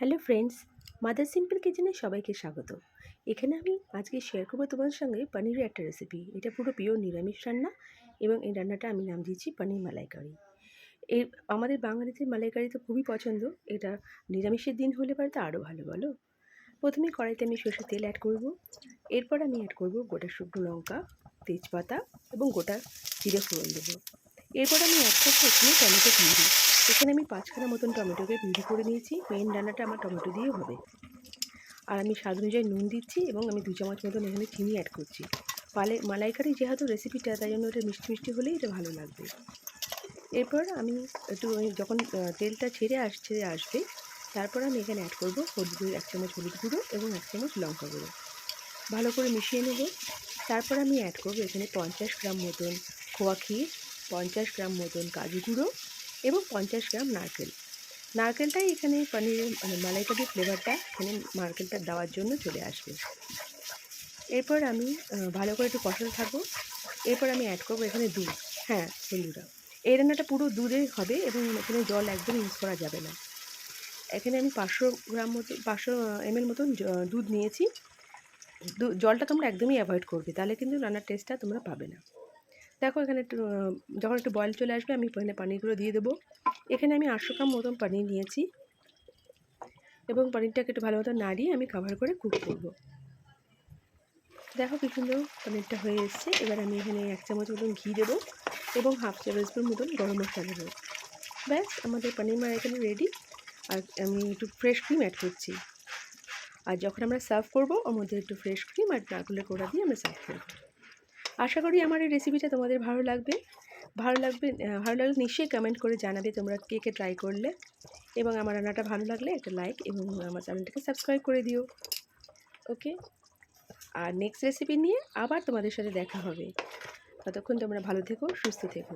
Hello friends, mother simple কিচেনে সবাইকে স্বাগত। এখানে আমি আজকে শেয়ার করব তোমার সঙ্গে পনিরের একটা রেসিপি এটা পুরো পিওর নিরামিষ রান্না এবং এই রান্নাটা আমি নাম দিয়েছি পনির মালাইকারি। এই আমাদের বাঙালিদের মালাইকারি তো খুবই পছন্দ। এটা নিরামিষের দিন হলে পরে তো আরও ভালো, বলো? প্রথমে কড়াইতে আমি সর্ষের তেল অ্যাড করব। এরপর আমি অ্যাড করব গোটা শুকনো লঙ্কা, তেজপাতা এবং গোটা জিরে ফোড়ন দেবো। এরপর আমি অ্যাড করব এখানে টমেটো পিউরি এখানে আমি পাঁচখানা মতন টমেটোকে পিউরি করে নিয়েছি। মেন রান্নাটা আমার টমেটো দিয়ে হবে। আর আমি স্বাদ অনুযায়ী নুন দিচ্ছি এবং আমি দু চামচ মতন এখানে চিনি অ্যাড করছি। পালে, মালাইকারি যেহেতু রেসিপিটা তাই জন্য এটা মিষ্টি মিষ্টি হলেই এটা ভালো লাগবে। এরপর আমি একটু যখন তেলটা ছেড়ে আস ছেড়ে আসবে, তারপর আমি এখানে অ্যাড করব হলুদ এক চামচ হলুদ গুঁড়ো এবং এক চামচ লঙ্কা গুঁড়ো। ভালো করে মিশিয়ে নেব। তারপর আমি অ্যাড করব এখানে পঞ্চাশ গ্রাম মতন খোয়া ক্ষীর। পঞ্চাশ গ্রাম মতন কাজু গুঁড়ো এবং পঞ্চাশ গ্রাম নারকেল। নারকেলটাই এখানে পনিরের মানে মালাইকারির ফ্লেভারটা এখানে নারকেলটা দেওয়ার জন্য চলে আসবে। এরপর আমি ভালো করে একটু কষাতে থাকব। এরপর আমি অ্যাড করব এখানে দুধ। হ্যাঁ বন্ধুরা এই রান্নাটা পুরো দুধে হবে এবং এখানে জল একদম ইউজ করা যাবে না। এখানে আমি পাঁচশো গ্রাম মতো, পাঁচশো এমএল মতন দুধ নিয়েছি। জলটা তোমরা একদমই অ্যাভয়েড করবে, তাহলে কিন্তু রান্নার টেস্টটা তোমরা পাবে না। দেখো এখানে একটু যখন একটু বয়েল চলে আসবে আমি এখানে পানিরগুলো দিয়ে দেবো। এখানে আমি আটশো গ্রাম মতন পানির নিয়েছি এবং পানিরটাকে একটু ভালো মতো নাড়িয়ে আমি কাভার করে কুক করব। দেখো কি সুন্দর পনিরটা হয়ে এসছে। এবার আমি এখানে এক চামচ মতন ঘি দেবো এবং হাফ টেবিল স্পুন মতন গরম মশলা দেবো। ব্যাস, আমাদের পনির মার এখানে রেডি আর আমি একটু ফ্রেশ ক্রিম অ্যাড করছি। আর যখন আমরা সার্ভ করব ওর মধ্যে একটু ফ্রেশ ক্রিম আর নারকেলের কোড়া দিয়ে আমরা সার্ভ করব। আশা করি আমার এই রেসিপিটা তোমাদের ভালো লাগবে। ভালো লাগবে ভালো লাগলে নিশ্চয়ই কমেন্ট করে জানাবে তোমরা কে কে ট্রাই করলে। এবং আমার রান্নাটা ভালো লাগলে একটা লাইক এবং আমার চ্যানেলটাকে সাবস্ক্রাইব করে দিও। ওকে আর নেক্সট রেসিপি নিয়ে আবার তোমাদের সাথে দেখা হবে। ততক্ষণ তোমরা ভালো থেকো, সুস্থ থেকো।